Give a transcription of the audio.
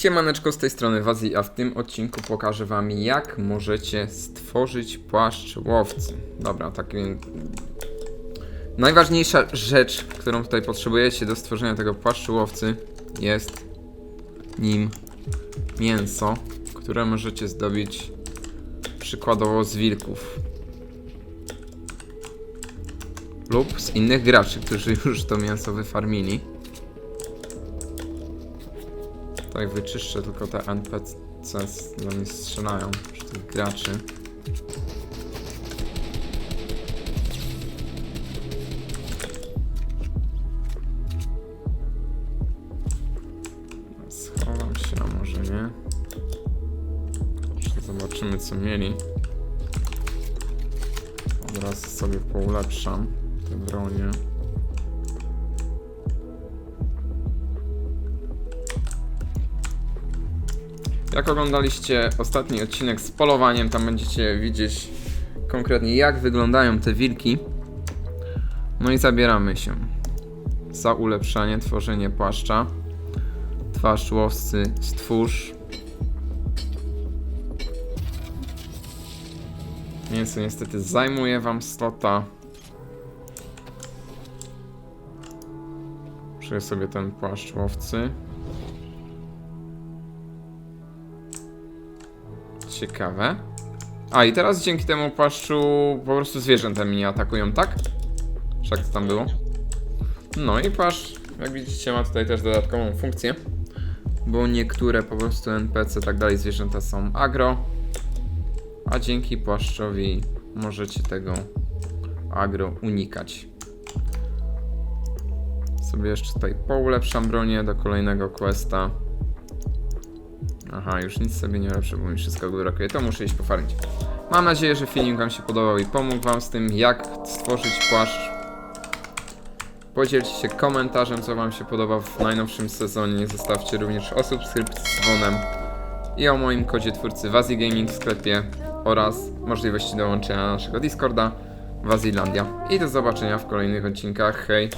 Siemaneczko z tej strony Wazi, a w tym odcinku pokażę wam jak możecie stworzyć płaszcz łowcy. Dobra, tak więc... Najważniejsza rzecz, którą tutaj potrzebujecie do stworzenia tego płaszczu łowcy jest nim mięso, które możecie zdobyć przykładowo z wilków lub z innych graczy, którzy już to mięso wyfarmili. Tutaj wyczyszczę tylko te NPC, do mnie strzelają, czy tych graczy. Schowam się, a może nie. Zobaczymy co mieli. Od razu sobie poulepszam te bronie. Jak oglądaliście ostatni odcinek z polowaniem, tam będziecie widzieć konkretnie jak wyglądają te wilki. No i zabieramy się za ulepszanie, tworzenie płaszcza. Twarz łowcy stwórz. Mięso niestety zajmuje wam slota. Czuję sobie ten płaszcz łowcy. Ciekawe. A i teraz dzięki temu płaszczu po prostu zwierzęta mnie atakują, tak? Jak to tam było? No i płaszcz, jak widzicie, ma tutaj też dodatkową funkcję. Bo niektóre po prostu NPC, tak dalej, zwierzęta są agro. A dzięki płaszczowi możecie tego agro unikać. Sobie jeszcze tutaj poulepszam bronię do kolejnego questa. Aha, już nic sobie nie lepsze, bo mi wszystko brakuje. To muszę iść pofarmić. Mam nadzieję, że filmik Wam się podobał i pomógł Wam z tym, jak stworzyć płaszcz. Podzielcie się komentarzem, co Wam się podoba w najnowszym sezonie. Zostawcie również o subskrypcji z dzwonem i o moim kodzie twórcy Wazi Gaming w sklepie oraz możliwości dołączenia do naszego Discorda Wazilandia. I do zobaczenia w kolejnych odcinkach. Hej!